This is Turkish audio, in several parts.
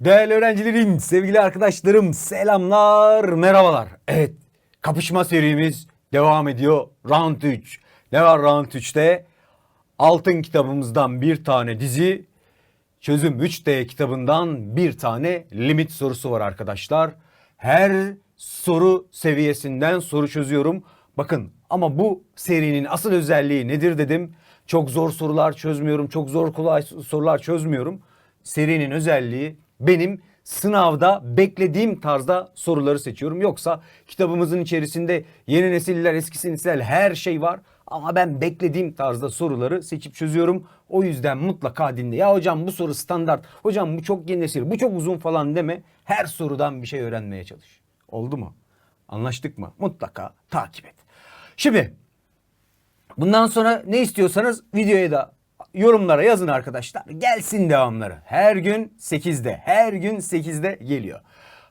Değerli öğrencilerim, sevgili arkadaşlarım, selamlar, merhabalar. Evet, kapışma serimiz devam ediyor. Round 3. Ne var Round 3'te? Altın kitabımızdan bir tane dizi, Çözüm 3D kitabından bir tane limit sorusu var arkadaşlar. Her soru seviyesinden soru çözüyorum. Bakın ama bu serinin asıl özelliği nedir dedim. Çok zor sorular çözmüyorum, çok zor kolay sorular çözmüyorum. Serinin özelliği benim sınavda beklediğim tarzda soruları seçiyorum. Yoksa kitabımızın içerisinde yeni nesiller, eski nesiller her şey var. Ama ben beklediğim tarzda soruları seçip çözüyorum. O yüzden mutlaka dinle. Ya hocam bu soru standart. Hocam bu çok yeni nesil. Bu çok uzun falan deme. Her sorudan bir şey öğrenmeye çalış. Oldu mu? Anlaştık mı? Mutlaka takip et. Şimdi bundan sonra ne istiyorsanız videoya da yorumlara yazın arkadaşlar. Gelsin devamları. Her gün 8'de. Her gün 8'de geliyor.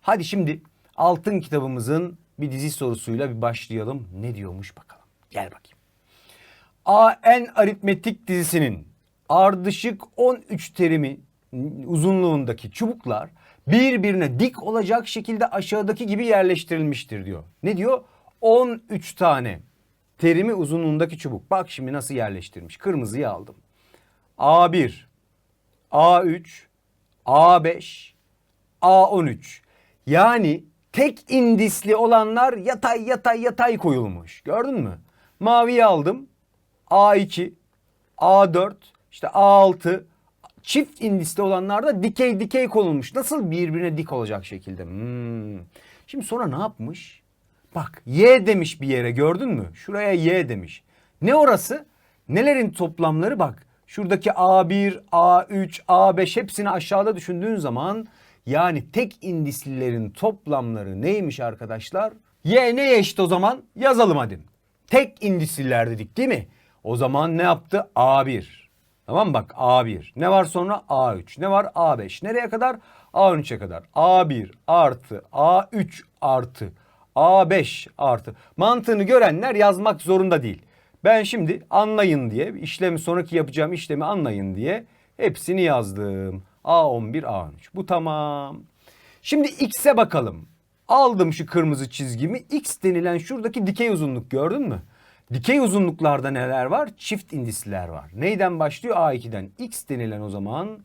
Hadi şimdi altın kitabımızın bir dizi sorusuyla bir başlayalım. Ne diyormuş bakalım. Gel bakayım. AN aritmetik dizisinin ardışık 13 terimi uzunluğundaki çubuklar birbirine dik olacak şekilde aşağıdaki gibi yerleştirilmiştir diyor. Ne diyor? 13 tane terimi uzunluğundaki çubuk. Bak şimdi nasıl yerleştirmiş. Kırmızıyı aldım. A1, A3, A5, A13. Yani tek indisli olanlar yatay yatay yatay koyulmuş. Gördün mü? Maviyi aldım. A2, A4, işte A6 çift indisli olanlar da dikey dikey konulmuş. Nasıl birbirine dik olacak şekilde. Hmm. Şimdi sonra ne yapmış? Bak Y demiş bir yere gördün mü? Şuraya Y demiş. Ne orası? Nelerin toplamları bak. Şuradaki A1, A3, A5 hepsini aşağıda düşündüğün zaman yani tek indislilerin toplamları neymiş arkadaşlar? Y neye eşit o zaman? Yazalım hadi. Tek indisliler dedik değil mi? O zaman ne yaptı? A1. Tamam mı? bak A1. Ne var sonra? A3. Ne var? A5. Nereye kadar? A13'e kadar. A1 artı A3 artı A5 artı. Mantığını görenler yazmak zorunda değil. Ben şimdi anlayın diye işlemi sonraki yapacağım işlemi anlayın diye hepsini yazdım. A11 A13. Bu tamam. Şimdi X'e bakalım. Aldım şu kırmızı çizgimi. X denilen şuradaki dikey uzunluk gördün mü? Dikey uzunluklarda neler var? Çift indisler var. Neyden başlıyor? A2'den. X denilen o zaman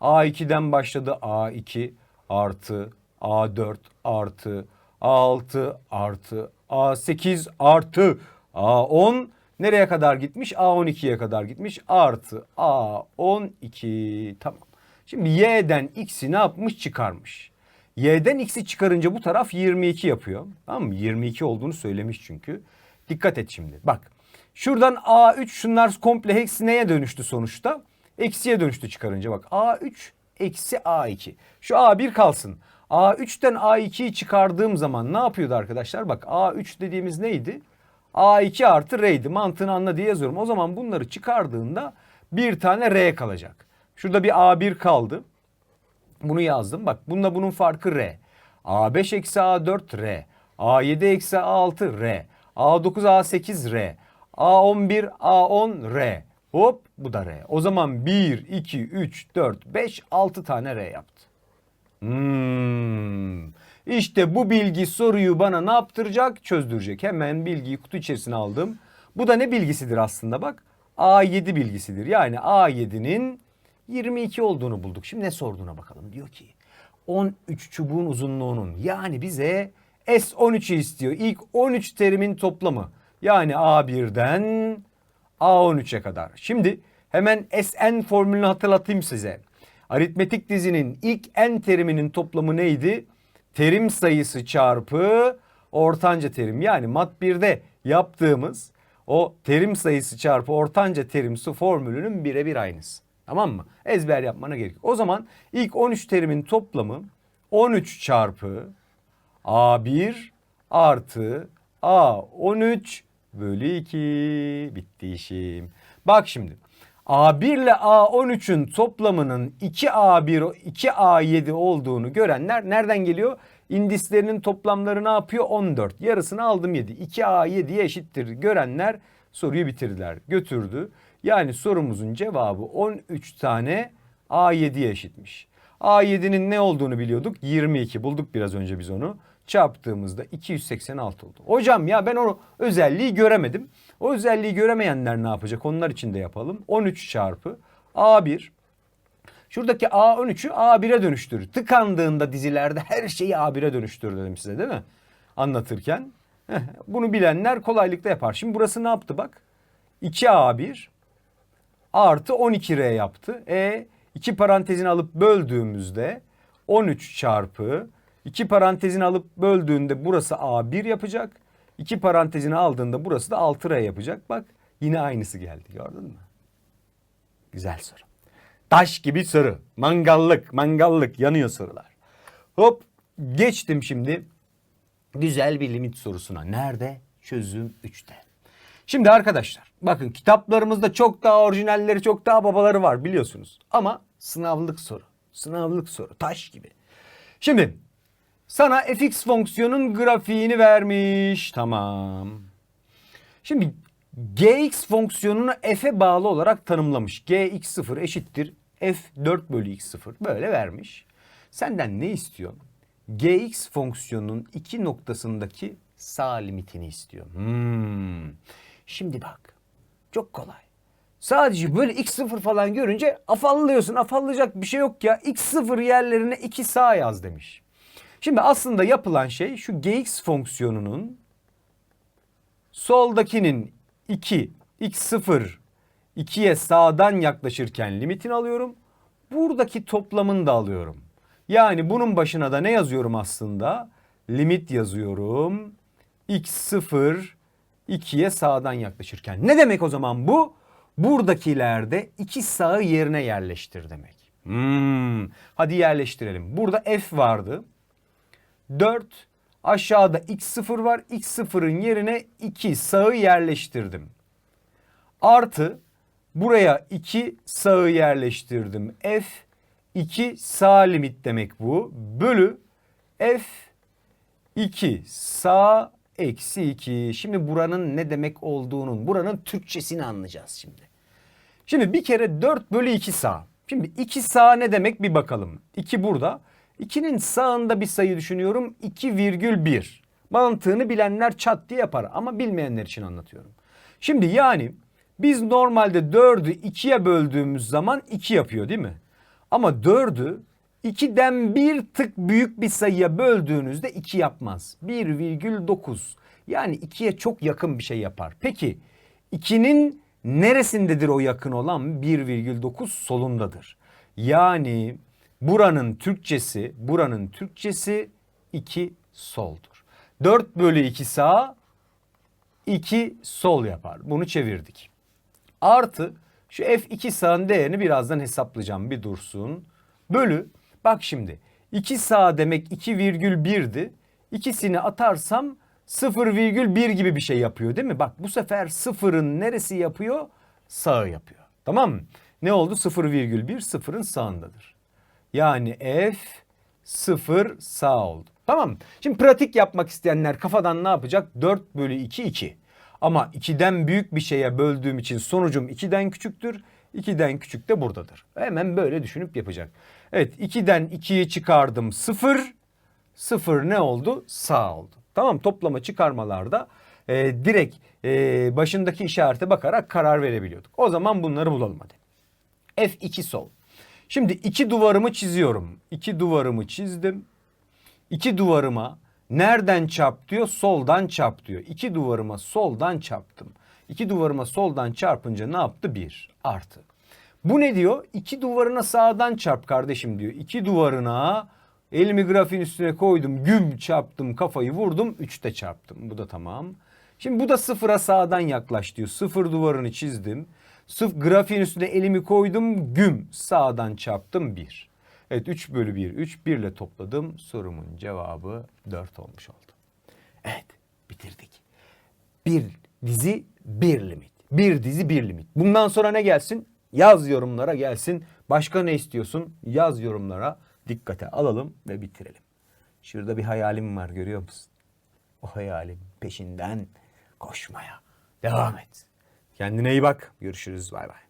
A2'den başladı. A2 artı A4 artı A6 artı A8 artı A10 nereye kadar gitmiş? A12'ye kadar gitmiş. Artı A12 tamam. Şimdi Y'den X'i ne yapmış? Çıkarmış. Y'den X'i çıkarınca bu taraf 22 yapıyor. Tamam mı? 22 olduğunu söylemiş çünkü. Dikkat et şimdi. Bak. Şuradan A3 şunlar komple hepsi neye dönüştü sonuçta? Eksiye dönüştü çıkarınca bak. A3 eksi A2. Şu A1 kalsın. A3'ten A2'yi çıkardığım zaman ne yapıyordu arkadaşlar? Bak A3 dediğimiz neydi? A2 artı R'ydi. Mantığını anla diye yazıyorum. O zaman bunları çıkardığında bir tane R kalacak. Şurada bir A1 kaldı. Bunu yazdım. Bak bununla bunun farkı R. A5 eksi A4 R. A7 eksi A6 R. A9 A8 R. A11 A10 R. Hop bu da R. O zaman 1, 2, 3, 4, 5, 6 tane R yaptı. Hmm. İşte bu bilgi soruyu bana ne yaptıracak? Çözdürecek. Hemen bilgiyi kutu içerisine aldım. Bu da ne bilgisidir aslında bak? A7 bilgisidir. Yani A7'nin 22 olduğunu bulduk. Şimdi ne sorduğuna bakalım. Diyor ki 13 çubuğun uzunluğunun yani bize S13'ü istiyor. İlk 13 terimin toplamı. Yani A1'den A13'e kadar. Şimdi hemen Sn formülünü hatırlatayım size. Aritmetik dizinin ilk n teriminin toplamı neydi? Terim sayısı çarpı ortanca terim. Yani mat 1'de yaptığımız o terim sayısı çarpı ortanca terim su formülünün birebir aynısı. Tamam mı? Ezber yapmana gerek yok. O zaman ilk 13 terimin toplamı 13 çarpı A1 artı A13 bölü 2 bitti işim. Bak şimdi A1 ile A13'ün toplamının 2A1 2A7 olduğunu görenler nereden geliyor? İndislerinin toplamları ne yapıyor? 14. Yarısını aldım 7. 2A7'ye eşittir görenler soruyu bitirdiler. Götürdü. Yani sorumuzun cevabı 13 tane A7'ye eşitmiş. A7'nin ne olduğunu biliyorduk. 22 bulduk biraz önce biz onu. Çarptığımızda 286 oldu. Hocam ya ben o özelliği göremedim. O özelliği göremeyenler ne yapacak? Onlar için de yapalım. 13 çarpı A1 Şuradaki A13'ü A1'e dönüştür. Tıkandığında dizilerde her şeyi A1'e dönüştür dedim size değil mi? Anlatırken. Bunu bilenler kolaylıkla yapar. Şimdi burası ne yaptı bak? 2A1 artı 12R yaptı. E iki parantezini alıp böldüğümüzde 13 çarpı iki parantezini alıp böldüğünde burası A1 yapacak. İki parantezini aldığında burası da 6R yapacak. Bak yine aynısı geldi gördün mü? Güzel soru. Taş gibi soru. Mangallık, mangallık yanıyor sorular. Hop geçtim şimdi güzel bir limit sorusuna. Nerede? Çözüm 3'te. Şimdi arkadaşlar bakın kitaplarımızda çok daha orijinalleri çok daha babaları var biliyorsunuz. Ama sınavlık soru. Sınavlık soru. Taş gibi. Şimdi sana fx fonksiyonun grafiğini vermiş. Tamam. Şimdi gx fonksiyonunu f'e bağlı olarak tanımlamış. gx0 eşittir f4 bölü x0 böyle vermiş. Senden ne istiyor? gx fonksiyonunun iki noktasındaki sağ limitini istiyor. Hmm. Şimdi bak çok kolay. Sadece böyle x0 falan görünce afallıyorsun. Afallayacak bir şey yok ya. x0 yerlerine 2 sağ yaz demiş. Şimdi aslında yapılan şey şu gx fonksiyonunun soldakinin 2 x0 2'ye sağdan yaklaşırken limitini alıyorum. Buradaki toplamını da alıyorum. Yani bunun başına da ne yazıyorum aslında? Limit yazıyorum. x0 2'ye sağdan yaklaşırken. Ne demek o zaman bu? Buradakilerde iki sağı yerine yerleştir demek. Hmm. Hadi yerleştirelim. Burada f vardı. 4 aşağıda x0 var. x0'ın yerine 2 sağı yerleştirdim. Artı buraya 2 sağı yerleştirdim. F 2 sağ limit demek bu. Bölü F 2 sağ eksi 2. Şimdi buranın ne demek olduğunun, buranın Türkçesini anlayacağız şimdi. Şimdi bir kere 4 bölü 2 sağ. Şimdi 2 sağ ne demek bir bakalım. 2 burada. 2'nin sağında bir sayı düşünüyorum. 2,1. Mantığını bilenler çat diye yapar ama bilmeyenler için anlatıyorum. Şimdi yani biz normalde 4'ü 2'ye böldüğümüz zaman 2 yapıyor değil mi? Ama 4'ü 2'den bir tık büyük bir sayıya böldüğünüzde 2 yapmaz. 1,9 yani 2'ye çok yakın bir şey yapar. Peki 2'nin neresindedir o yakın olan 1,9 solundadır. Yani buranın Türkçesi buranın Türkçesi 2 soldur. 4 bölü 2 sağ 2 sol yapar. Bunu çevirdik. Artı şu F2 sağın değerini birazdan hesaplayacağım bir dursun. Bölü bak şimdi 2 sağ demek 2,1'di. İkisini atarsam 0,1 gibi bir şey yapıyor değil mi? Bak bu sefer sıfırın neresi yapıyor? Sağı yapıyor. Tamam mı? Ne oldu? 0,1 sıfırın sağındadır. Yani F 0 sağ oldu. Tamam Şimdi pratik yapmak isteyenler kafadan ne yapacak? 4 bölü 2 2. Ama 2'den büyük bir şeye böldüğüm için sonucum 2'den küçüktür. 2'den küçük de buradadır. Hemen böyle düşünüp yapacak. Evet 2'den 2'yi çıkardım 0. 0 ne oldu? Sağ oldu. Tamam toplama çıkarmalarda e, direkt e, başındaki işarete bakarak karar verebiliyorduk. O zaman bunları bulalım hadi. F2 sol. Şimdi iki duvarımı çiziyorum. İki duvarımı çizdim. İki duvarıma nereden çarp diyor? Soldan çarp diyor. İki duvarıma soldan çarptım. İki duvarıma soldan çarpınca ne yaptı? Bir artı. Bu ne diyor? İki duvarına sağdan çarp kardeşim diyor. İki duvarına elimi grafiğin üstüne koydum. Güm çarptım kafayı vurdum. Üçte çarptım. Bu da tamam. Şimdi bu da sıfıra sağdan yaklaş diyor. Sıfır duvarını çizdim. Sıf grafiğin üstüne elimi koydum. Güm sağdan çarptım 1. Evet 3 bölü 1. 3 1 ile topladım. Sorumun cevabı 4 olmuş oldu. Evet bitirdik. Bir dizi bir limit. Bir dizi bir limit. Bundan sonra ne gelsin? Yaz yorumlara gelsin. Başka ne istiyorsun? Yaz yorumlara. Dikkate alalım ve bitirelim. Şurada bir hayalim var görüyor musun? O hayalin peşinden koşmaya devam et. Kendine iyi bak. Görüşürüz. Bay bay.